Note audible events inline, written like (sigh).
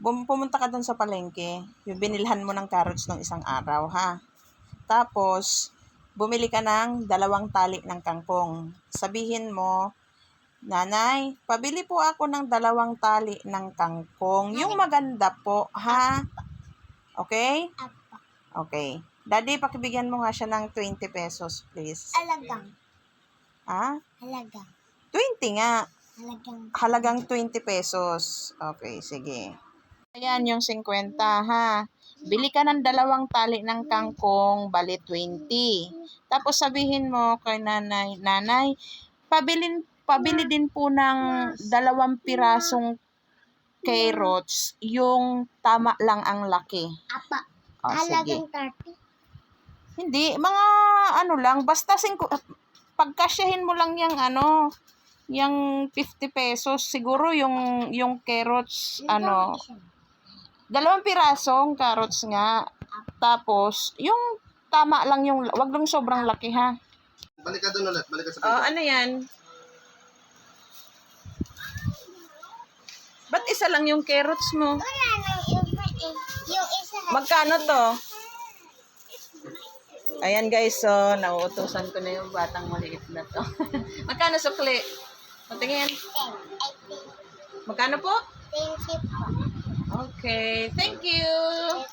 pumunta ka doon sa palengke, yung binilhan mo ng carrots ng isang araw, ha? Tapos, bumili ka ng dalawang tali ng kangkong. Sabihin mo, Nanay, pabili po ako ng dalawang tali ng kangkong. Yung maganda po, ha? Okay? Okay. Daddy, pakibigyan mo nga siya ng 20 pesos, please. Alagang. Ha? Alagang. 20 nga. Alagang. Halagang 20 pesos. Okay, sige. Ayan yung 50, ha? Bili ka ng dalawang tali ng kangkong, bali 20. Tapos sabihin mo kay nanay, nanay, pabilin, pabili din po ng dalawang pirasong carrots, yung tama lang ang laki. Apa. O, sige. Alagang 30. Hindi, mga ano lang, basta singko, pagkasyahin mo lang yung ano, yung 50 pesos, siguro yung, yung carrots, ano, dalawang pirasong carrots nga. Tapos, yung tama lang yung, wag lang sobrang laki ha. Balik ka doon ulit. Balik ka sa Oh, ano yan? Ba't isa lang yung carrots mo? Wala nang iba eh. Yung isa. Magkano to? Ayan guys, so nauutosan ko na yung batang maliit na to. (laughs) Magkano sukli? Patingin. 10. I think. Magkano po? 20 po. Okay, thank you.